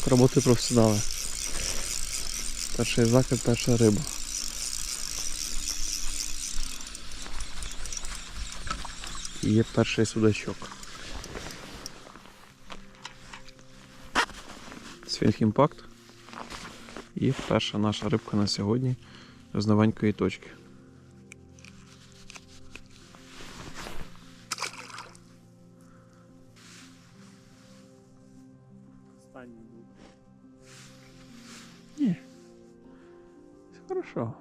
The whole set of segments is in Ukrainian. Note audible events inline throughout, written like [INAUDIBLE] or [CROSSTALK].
так працюють професіонали. Перший закид, перша риба. І є перший судачок. Свінг. І перша наша рибка на сьогодні з новенької точки. Останній був. Ні. Все хорошо.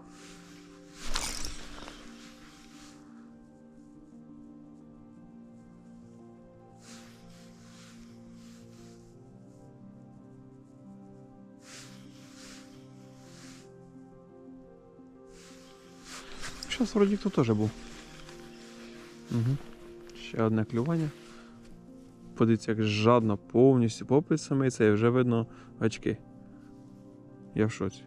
Сейчас вроде кто тоже був. Угу. Ще одне клювання. Подивіться, як жадно повністю попит самий цей, вже видно очки. Я в шоці.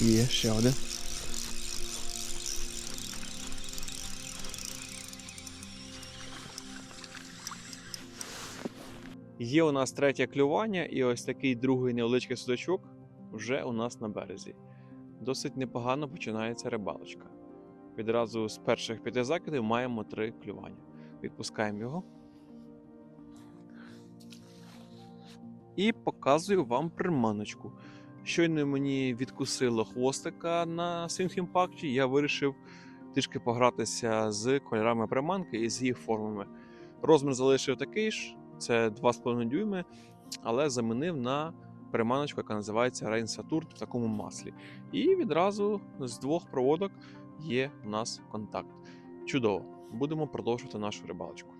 Є ще один. Є у нас третє клювання, і ось такий другий невеличкий судачок вже у нас на березі. Досить непогано починається рибалочка. Відразу з перших п'яти закидів маємо три клювання. Відпускаємо його. І показую вам приманочку. Щойно мені відкусило хвостика на Swing я вирішив трішки погратися з кольорами приманки і з її формами. Розмір залишив такий ж, це 2,5 дюйми, але замінив на приманочку, яка називається Rain Saturn в такому маслі. І відразу з двох проводок є у нас контакт. Чудово! Будемо продовжувати нашу рибалочку.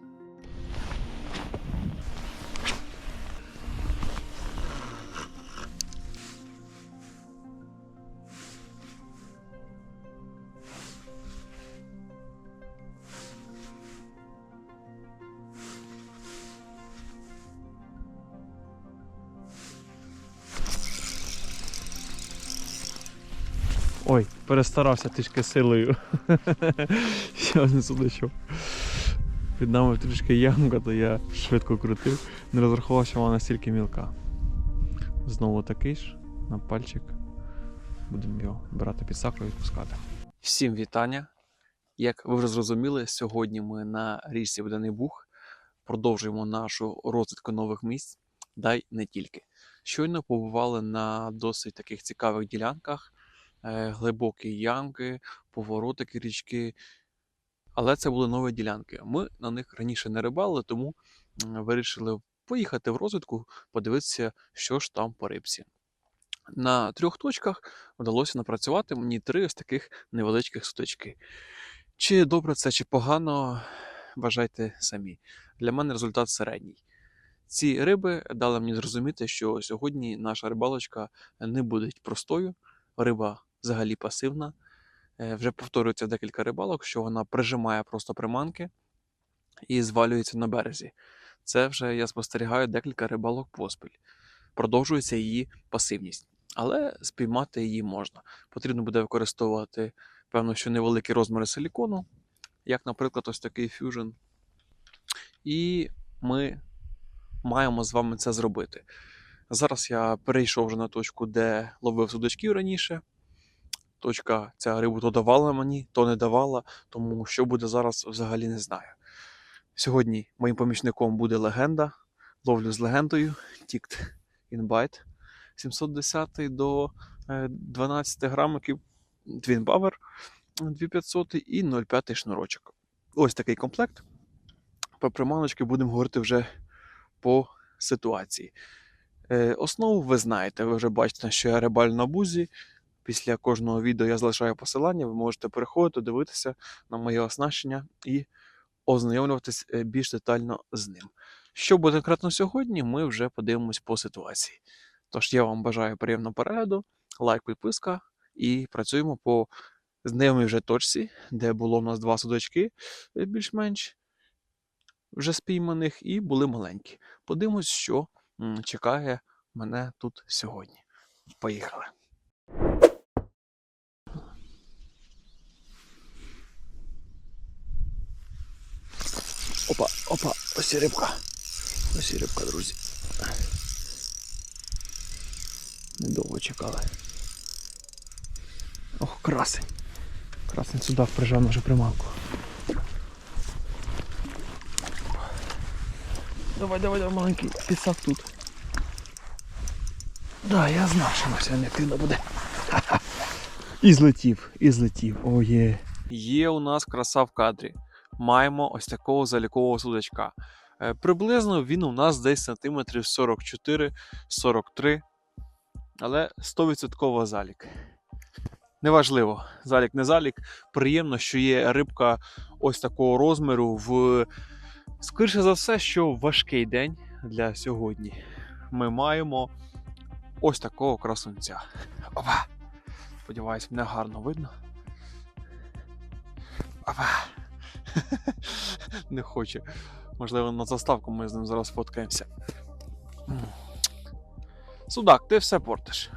Перестарався трішки силою. [LAUGHS] Ще один судачок. Під нами трішки ямка, то я швидко крутив. Не розрахував, що вона настільки мілка. Знову такий ж на пальчик. Будемо його брати під сакру і відпускати. Всім вітання. Як ви вже зрозуміли, сьогодні ми на річці Водяний Буг продовжуємо нашу розвідку нових місць, дай не тільки. Щойно побували на досить таких цікавих ділянках глибокі ямки, поворотики річки. Але це були нові ділянки. Ми на них раніше не рибали, тому вирішили поїхати в розвідку, подивитися, що ж там по рибці. На трьох точках вдалося напрацювати мені три ось таких невеличких сутички. Чи добре це, чи погано, вважайте самі. Для мене результат середній. Ці риби дали мені зрозуміти, що сьогодні наша рибалочка не буде простою, риба взагалі пасивна. Е, Вже повторюється декілька рибалок, що вона прижимає просто приманки і звалюється на березі. Це вже я спостерігаю декілька рибалок поспіль. Продовжується її пасивність, але спіймати її можна. Потрібно буде використовувати, певно, що невеликі розміри силікону, як, наприклад, ось такий фюжн. І ми маємо з вами це зробити. Зараз я перейшов вже на точку, де ловив судачків раніше. Точка ця рибу то давала мені, то не давала, тому що буде зараз взагалі не знаю. Сьогодні моїм помічником буде легенда. Ловлю з легендою in Bite 710 до е, 12 грамиків Twin Power 2500 і 0,5 шнурочок. Ось такий комплект. Про приманочки будемо говорити вже по ситуації. Е, Основу ви знаєте, ви вже бачите, що я рибалю на бузі. Після кожного відео я залишаю посилання, ви можете переходити, дивитися на моє оснащення і ознайомлюватись е, більш детально з ним. Що буде конкретно сьогодні, ми вже подивимось по ситуації. Тож я вам бажаю приємного перегляду, лайк, підписка і працюємо по знайомій вже точці, де було в нас два судочки е, більш-менш. вже спійманих, і були маленькі. Подивимось, що чекає мене тут сьогодні. Поїхали. Опа, опа, ось і рибка. Ось і рибка, друзі. Недовго чекали. Ох, красень. Красень судак прижав нашу приманку. Давай, давай, давай, маленький пісак тут. Да, я знав, що вона сьогодні активно буде. [LAUGHS] І злетів, і злетів. О, є. Є у нас краса в кадрі. Маємо ось такого залікового судачка. Е, Приблизно він у нас десь сантиметрів 44-43, але 100% залік. Неважливо, залік не залік. Приємно, що є рибка ось такого розміру в, скоріше за все, що важкий день для сьогодні. Ми маємо ось такого красунця. Опа! Сподіваюсь, мене гарно видно. Опа! [LAUGHS] Не хоче. Можливо, на заставку ми з ним зараз фоткаємося. Судак, ти все портиш.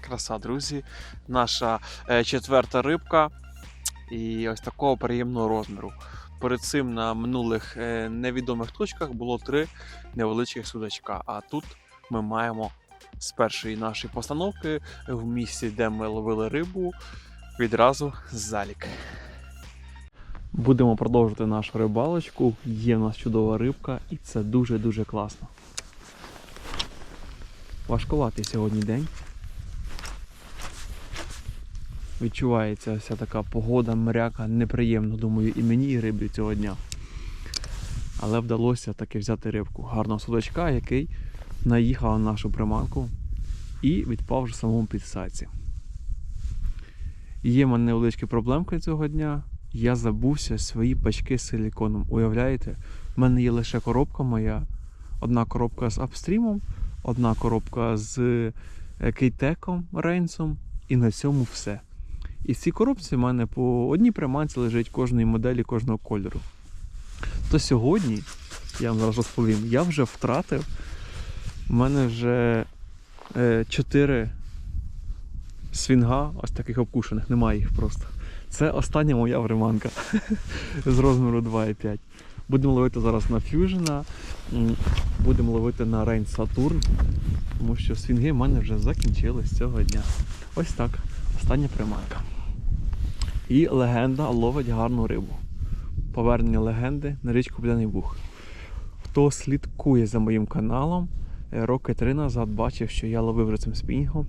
Краса, друзі. Наша е, четверта рибка. І ось такого приємного розміру. Перед цим на минулих е, невідомих точках було три невеличких судачка. А тут ми маємо з першої нашої постановки в місці, де ми ловили рибу, відразу залік. Будемо продовжувати нашу рибалочку. Є в нас чудова рибка, і це дуже-дуже класно. Важкуватий сьогодні день. Відчувається вся така погода, мряка, неприємно, думаю, і мені, і рибі цього дня. Але вдалося таки взяти рибку. Гарного судачка, який наїхав на нашу приманку і відпав вже в самому підсаці. Є в мене невеличкі проблемки цього дня. Я забувся свої пачки з силіконом. Уявляєте, в мене є лише коробка моя. Одна коробка з апстрімом, одна коробка з кейтеком рейнсом, і на цьому все. І в цій коробці в мене по одній приманці лежить кожної моделі, кожного кольору. То сьогодні, я вам зараз розповім, я вже втратив. У мене вже е, 4 свінга, ось таких обкушених, немає їх просто. Це остання моя приманка [LAUGHS] з розміру 2,5. Будемо ловити зараз на м, будемо ловити на Rain Saturn, тому що свінги в мене вже закінчились цього дня. Ось так, остання приманка. І легенда ловить гарну рибу. Повернення легенди на річку П'яний Буг. Хто слідкує за моїм каналом, е, роки три назад бачив, що я ловив цим спінінгом.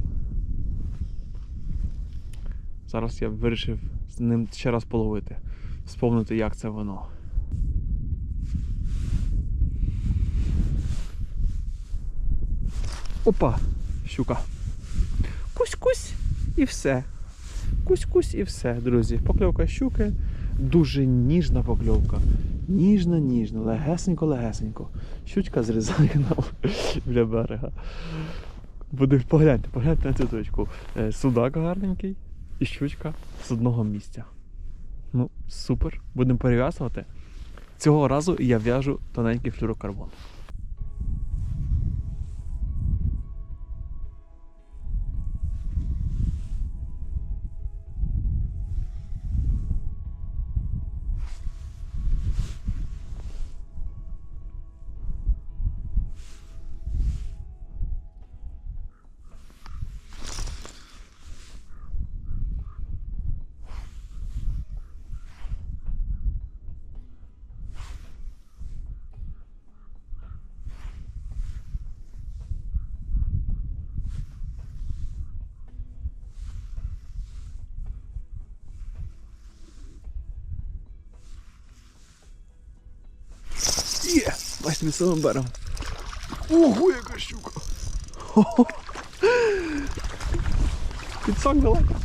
Зараз я вирішив з ним ще раз половити, сповнити, як це воно. Опа, щука. Кусь-кусь і все. Кусь-кусь і все, друзі. Покльовка щуки. Дуже ніжна покльовка. Ніжна, ніжна, легесенько, легесенько. Щучка зрізає нам [LAUGHS] біля берега. Буде погляньте, погляньте на цю точку. Е, Судак гарненький і щучка з одного місця. Ну, супер. Будемо перев'язувати. Цього разу я в'яжу тоненький флюрокарбон. Під самим берегом. Ого, яка щука! Хо-хо. Підсак далеко.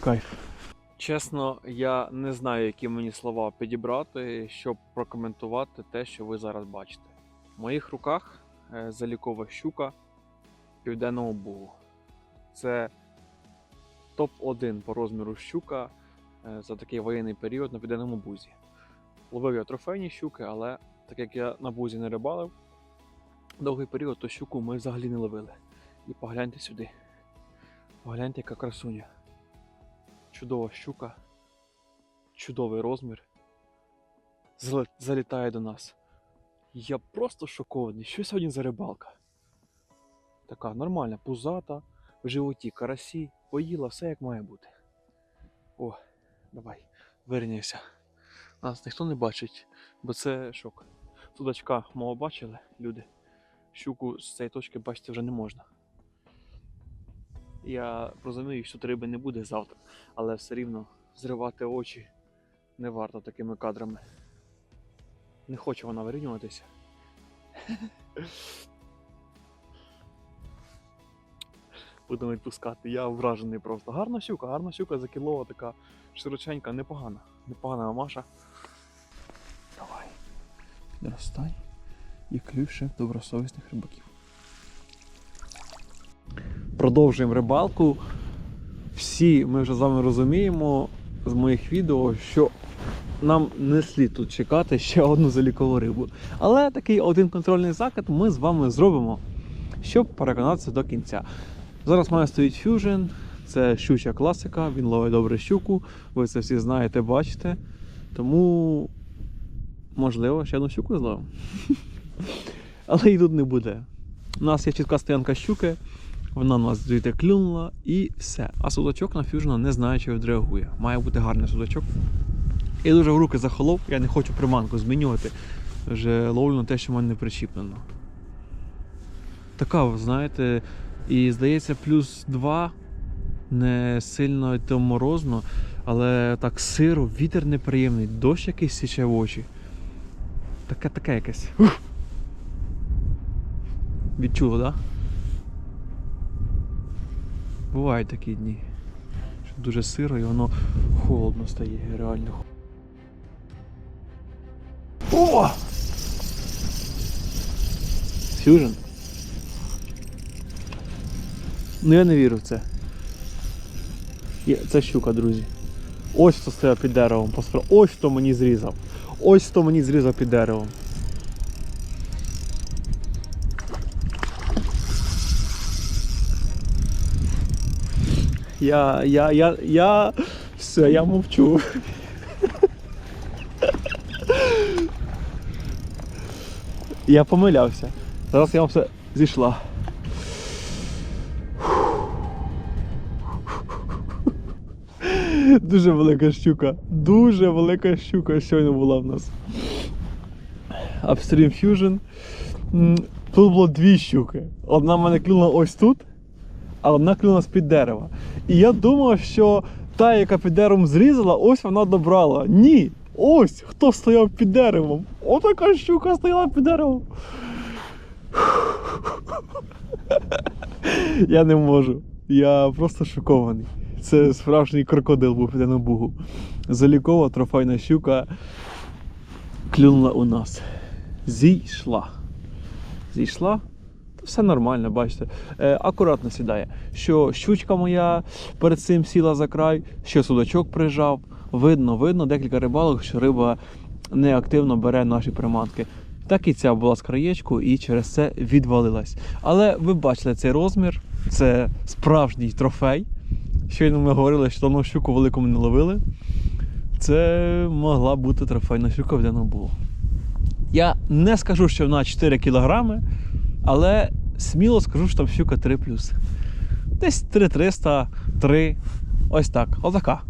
Кайф. Чесно, я не знаю, які мені слова підібрати, щоб прокоментувати те, що ви зараз бачите. В моїх руках е, залікова щука південного бугу. Це топ-1 по розміру щука за такий воєнний період на південному бузі. Ловив я трофейні щуки, але так як я на бузі не рибалив довгий період, то щуку ми взагалі не ловили. І погляньте сюди. Погляньте, яка красуня. Чудова щука, чудовий розмір. Залітає до нас. Я просто шокований. Що сьогодні за рибалка? Така нормальна, пузата, в животі карасі, поїла, все як має бути. О, давай, вирівняйся. Нас ніхто не бачить, бо це шок. Судачка мого бачили, люди. Щуку з цієї точки бачити вже не можна. Я розумію, що риби не буде завтра, але все рівно зривати очі не варто такими кадрами. Не хоче вона вирівнюватися. [LAUGHS] Будемо відпускати. Я вражений просто. Гарна щука, гарна щука за кіло, така широченька, непогана. Непогана мамаша. Давай. Підростай і клюше добросовісних рибаків. Продовжуємо рибалку. Всі ми вже з вами розуміємо з моїх відео, що нам не слід тут чекати ще одну залікову рибу. Але такий один контрольний закид ми з вами зробимо, щоб переконатися до кінця. Зараз в мене стоїть Fusion, це щуча класика, він ловить добре щуку, ви це всі знаєте, бачите. Тому, можливо, ще одну щуку зловимо. [LAUGHS] Але її тут не буде. У нас є чітка стоянка щуки, вона нас звідти клюнула і все. А судачок на Fusion не знає, чи відреагує. Має бути гарний судачок. Я дуже в руки захолов, я не хочу приманку змінювати. Вже ловлю на те, що в мене не причіплено. Така, знаєте, і здається, плюс 2 не сильно то морозно, але так сиро, вітер неприємний, дощ якийсь січе в очі. Таке таке якесь. Ух! Відчуло, так? Да? Бувають такі дні. Що дуже сиро і воно холодно стає, реально. О! Фюжн? Ну я не вірю в це. Є, це щука, друзі. Ось хто стояв під деревом. Ось хто мені зрізав. Ось хто мені зрізав під деревом. Я, я, я, я. Все, я мовчу. Я помилявся. Зараз я вам все зійшла. Дуже велика щука. Дуже велика щука щойно була в нас. Upstream Fusion. Тут було дві щуки. Одна в мене клюнула ось тут, а одна клюнула з-під дерева. І я думав, що та, яка під деревом зрізала, ось вона добрала. Ні! Ось хто стояв під деревом. Отака щука стояла під деревом. [LAUGHS] Я не можу. Я просто шокований. Це справжній крокодил був під бугу. Залікова трофейна щука клюнула у нас. Зійшла. Зійшла. Все нормально, бачите. Е, акуратно сідає. Що щучка моя перед цим сіла за край, що судачок прижав. Видно, видно декілька рибалок, що риба неактивно бере наші приманки. Так і ця була з краєчку і через це відвалилась. Але ви бачили цей розмір, це справжній трофей. Щойно ми говорили, що давно щуку велику ми не ловили. Це могла бути трофейна щука в було. Я не скажу, що вона 4 кілограми, але сміло скажу, що там щука 3 Десь 3300, 3. Ось так. Отака.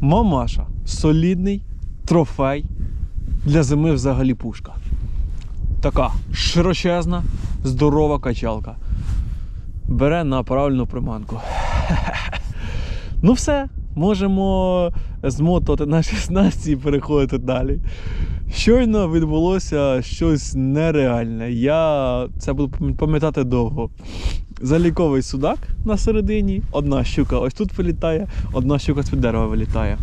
Мамаша. Солідний трофей. Для зими взагалі пушка. Така широчезна, здорова качалка. Бере на правильну приманку. [LAUGHS] Ну все, можемо змотувати на 16 і переходити далі. Щойно відбулося щось нереальне. Я це буду пам'ятати довго. Заліковий судак на середині, одна щука ось тут вилітає, одна щука з під дерева вилітає.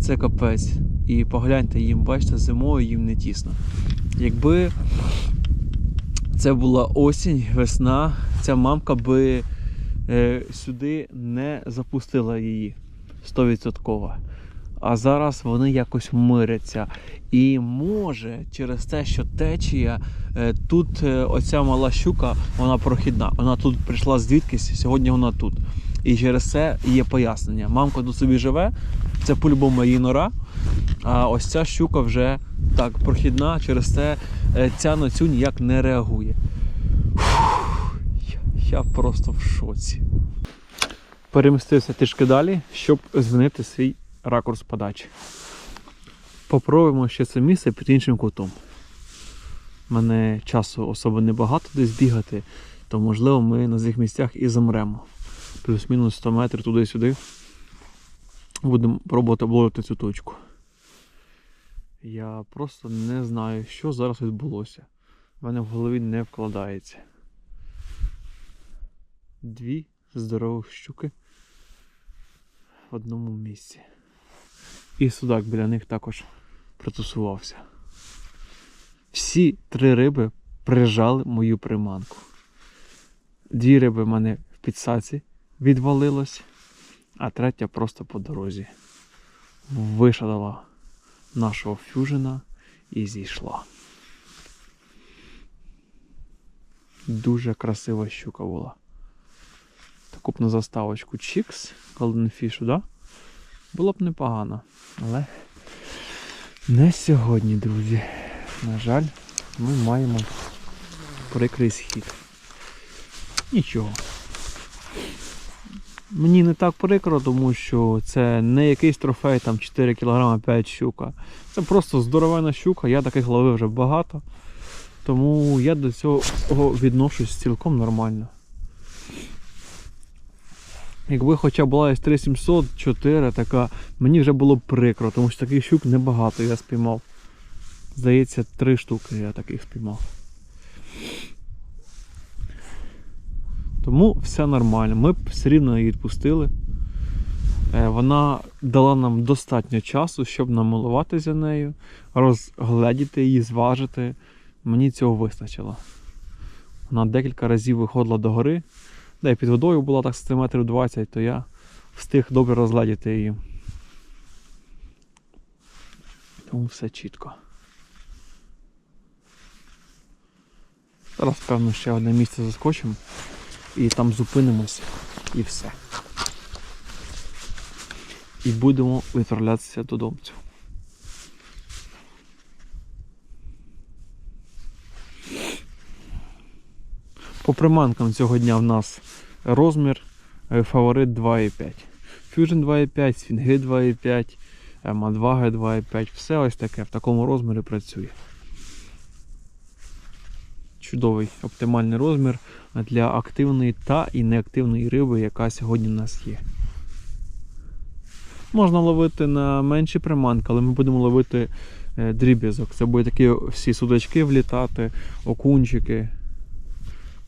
Це капець. і погляньте їм, бачите, зимою їм не тісно. Якби це була осінь, весна, ця мамка би сюди не запустила її 100%. А зараз вони якось миряться. І може через те, що течія, е, тут е, оця мала щука, вона прохідна. Вона тут прийшла звідкись, сьогодні вона тут. І через це є пояснення. Мамка тут собі живе, це по-любому її нора. А ось ця щука вже так прохідна, через це е, ця на цю ніяк не реагує. Фух, я, просто в шоці. Перемістився трішки далі, щоб змінити свій ракурс подачі. Попробуємо ще це місце під іншим кутом. У мене часу особо небагато десь бігати, то можливо ми на цих місцях і замремо. Плюс-мінус 100 метрів туди-сюди. Будемо пробувати обловити цю точку. Я просто не знаю, що зараз відбулося. В мене в голові не вкладається. Дві здорових щуки в одному місці. І судак біля них також притусувався. Всі три риби прижали мою приманку. Дві риби в мене в підсаці відвалилось, а третя просто по дорозі. Вишадала нашого фюжена і зійшла. Дуже красива щука була. На заставочку Golden Fish, да? Було б непогано. Але не сьогодні, друзі. На жаль, ми маємо прикрий схід. Нічого. Мені не так прикро, тому що це не якийсь трофей, там 4 кг 5 щука. Це просто здоровена щука, я таких ловив вже багато. Тому я до цього відношусь цілком нормально. Якби хоча була ось 3700, 4 така, мені вже було б прикро, тому що таких щук небагато я спіймав. Здається, 3 штуки я таких спіймав. Тому все нормально. Ми б все рівно її відпустили. Е, Вона дала нам достатньо часу, щоб намилуватися нею, розгледіти її, зважити. Мені цього вистачило. Вона декілька разів виходила до гори, де під водою була так сантиметрів 20, то я встиг добре розгледіти її. Тому все чітко. Зараз, певно, ще одне місце заскочимо і там зупинимося і все. І будемо відправлятися додому. По приманкам цього дня в нас розмір е, фаворит 2,5. Fusion 2,5, Свінги 2,5, Мадваги 2,5. Все ось таке в такому розмірі працює. Чудовий оптимальний розмір для активної та і неактивної риби, яка сьогодні в нас є. Можна ловити на менші приманки, але ми будемо ловити е, дріб'язок. Це будуть такі всі судачки влітати, окунчики.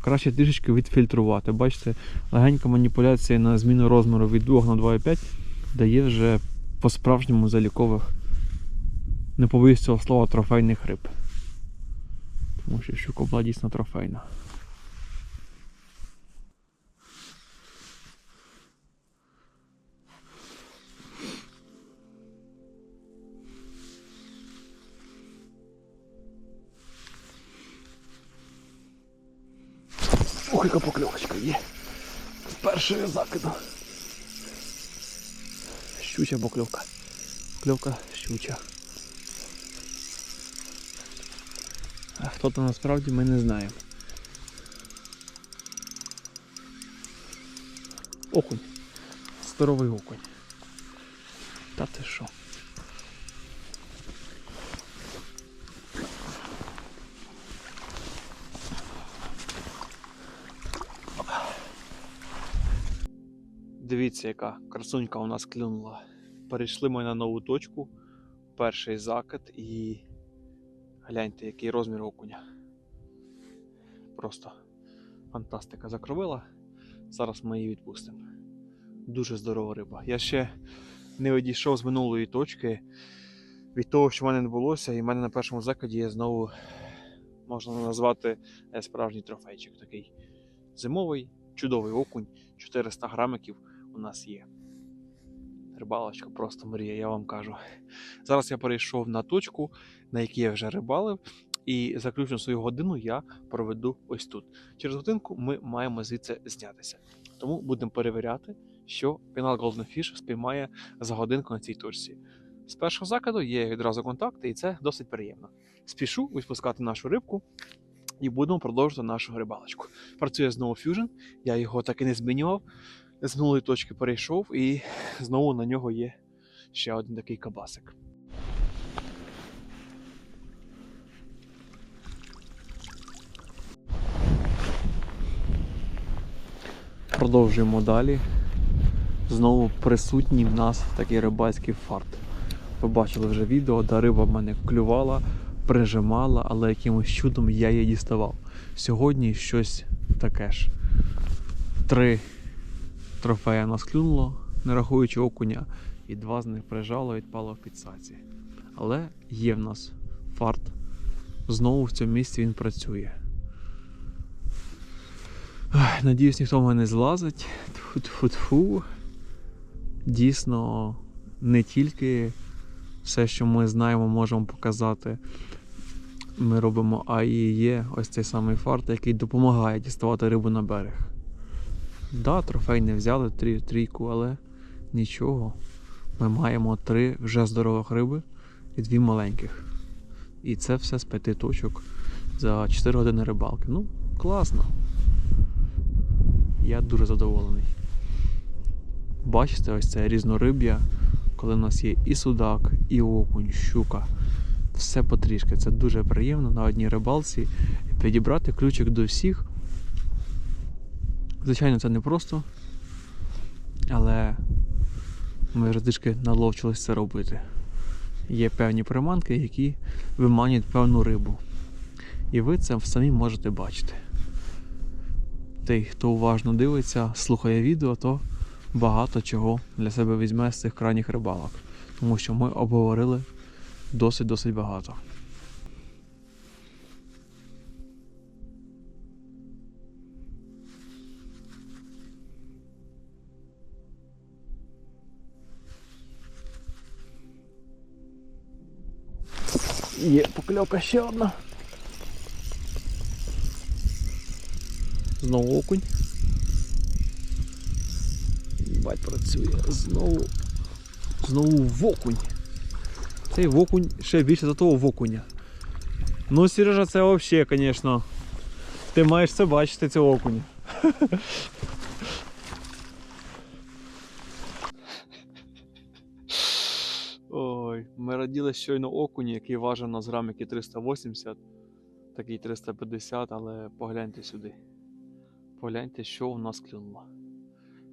Краще трішечки відфільтрувати. Бачите, легенька маніпуляція на зміну розміру від 2 на 2,5 дає вже по-справжньому залікових, не побоюсь цього слова, трофейних риб. Тому що щукобла дійсно трофейна. Ох, яка покльовочка є. Перший закиду. Щуча покльовка. Покльовка щуча. А хто там насправді ми не знаємо. Окунь. Здоровий окунь. Та ти що? Дивіться, яка красунька у нас клюнула. Перейшли ми на нову точку. Перший закид і гляньте, який розмір окуня. Просто фантастика закровила. Зараз ми її відпустимо. Дуже здорова риба. Я ще не одійшов з минулої точки. від того, що в мене не булося, і в мене на першому закладі є знову, можна назвати е, справжній трофейчик. Такий зимовий, чудовий окунь, 400 грамиків у нас є. Рибалочка просто мрія, я вам кажу. Зараз я перейшов на точку, на якій я вже рибалив, і заключну свою годину я проведу ось тут. Через годинку ми маємо звідси знятися. Тому будемо перевіряти, що пінал Golden Fish спіймає за годинку на цій точці. З першого закиду є відразу контакти, і це досить приємно. Спішу відпускати нашу рибку і будемо продовжувати нашу рибалочку. Працює знову Fusion, я його так і не змінював. З минулої точки перейшов, і знову на нього є ще один такий кабасик. Продовжуємо далі. Знову присутній в нас такий рибальський фарт. Ви бачили вже відео, де риба в мене клювала, прижимала, але якимось чудом я її діставав. Сьогодні щось таке ж. Три трофея нас клюнуло, не рахуючи окуня, і два з них прижало і відпало в підсаці. Але є в нас фарт. Знову в цьому місці він працює. Надіюсь, ніхто в мене не злазить. Тфу-тфу-тфу. Дійсно, не тільки все, що ми знаємо, можемо показати. Ми робимо, а і є ось цей самий фарт, який допомагає діставати рибу на берег. Да, трофей не взяли трі, трійку, але нічого. Ми маємо три вже здорових риби і дві маленьких. І це все з п'яти точок за 4 години рибалки. Ну, класно. Я дуже задоволений. Бачите, ось це різнориб'я, коли в нас є і судак, і окунь, щука. Все потрішки. Це дуже приємно на одній рибалці підібрати ключик до всіх. Звичайно, це не просто, але ми вже трішки наловчились це робити. Є певні приманки, які виманюють певну рибу. І ви це самі можете бачити. Той, хто уважно дивиться, слухає відео, то багато чого для себе візьме з цих крайніх рибалок. Тому що ми обговорили досить-досить багато. Є покльовка ще одна. Знову окунь. Бать працює. Знову. Знову вокунь. Цей вокунь ще більше за того вокуня. Ну, Сережа, це взагалі, звісно. Ти маєш це бачити, це окунь. [LAUGHS] Ми щойно окуні, який важив на грамики 380, такий 350, але погляньте сюди. Погляньте, що у нас клюнуло.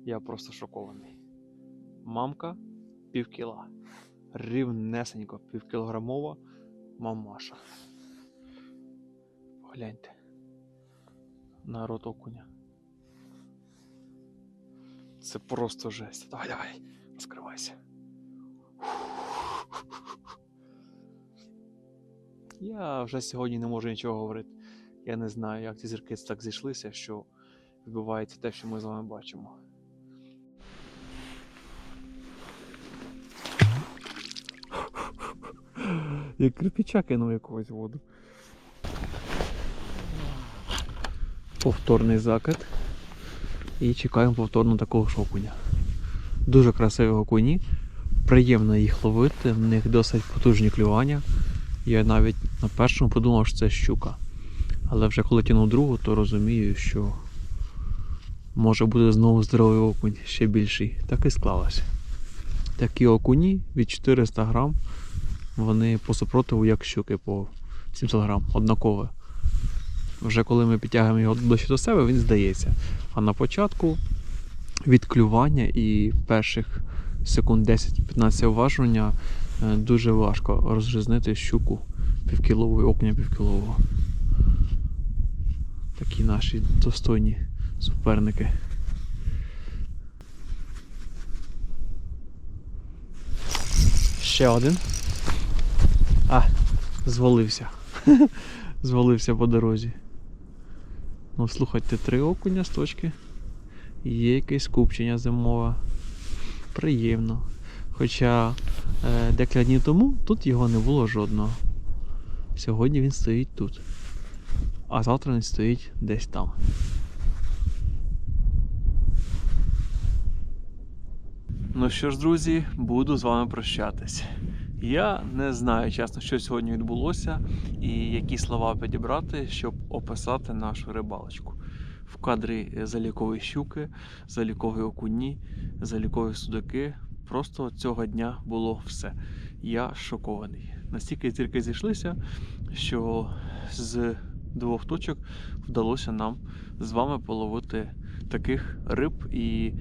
Я просто шокований. Мамка пів кіла. Рівнесенько, півкілограмова мамаша. Погляньте. На рот окуня. Це просто жесть. Давай, давай, розкривайся. Я вже сьогодні не можу нічого говорити. Я не знаю, як ці зірки так зійшлися, що відбувається те, що ми з вами бачимо. Як кирпича кинув якогось воду. Повторний закид. І чекаємо повторно такого ж окуня. Дуже красиві окуні. Приємно їх ловити, в них досить потужні клювання. Я навіть на першому подумав, що це щука. Але вже коли тянув другу, то розумію, що може буде знову здоровий окунь, ще більший. Так і склалося. Такі окуні від 400 грам, вони по супротиву як щуки по 700 грам, однакове. Вже коли ми підтягуємо його ближче до себе, він здається. А на початку від клювання і перших секунд 10-15 уваження дуже важко розрізнити щуку півкілову і окуня півкілового. Такі наші достойні суперники. Ще один. А, звалився. [LAUGHS] звалився по дорозі. Ну, слухайте, три окуня з точки. Є якесь купчення зимове. Приємно. Хоча е, декілька днів тому тут його не було жодного. Сьогодні він стоїть тут. А завтра він стоїть десь там. Ну що ж, друзі, буду з вами прощатись. Я не знаю, чесно, що сьогодні відбулося і які слова підібрати, щоб описати нашу рибалочку. В кадрі залікові щуки, залікові окуні, залікові судаки. Просто цього дня було все. Я шокований. Настільки зірки зійшлися, що з двох точок вдалося нам з вами половити таких риб і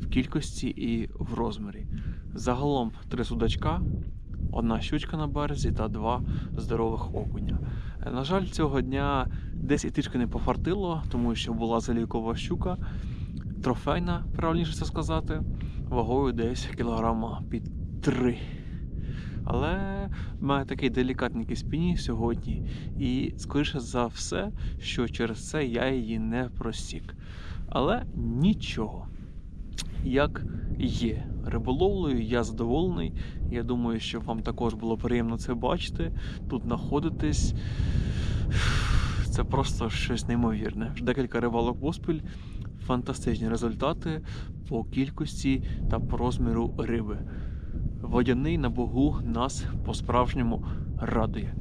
в кількості, і в розмірі. Загалом три судачка, одна щучка на березі та два здорових окуня. На жаль, цього дня десь і трішки не пофартило, тому що була залікова щука, трофейна, правильніше це сказати, вагою десь кілограма під три. Але має такий делікатненький спіні сьогодні, і скоріше за все, що через це я її не просік. Але нічого. Як є риболовлею, я задоволений. Я думаю, що вам також було приємно це бачити, тут знаходитись. Це просто щось неймовірне. Декілька рибалок поспіль, фантастичні результати по кількості та по розміру риби. Водяний на богу нас по-справжньому радує.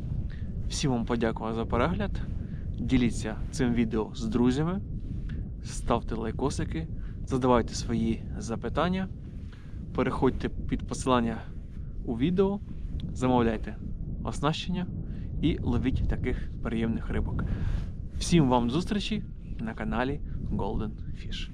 Всім вам подякував за перегляд. Діліться цим відео з друзями, ставте лайкосики, задавайте свої запитання, переходьте під посилання у відео, замовляйте оснащення і ловіть таких приємних рибок. Всім вам зустрічі на каналі Golden Fish.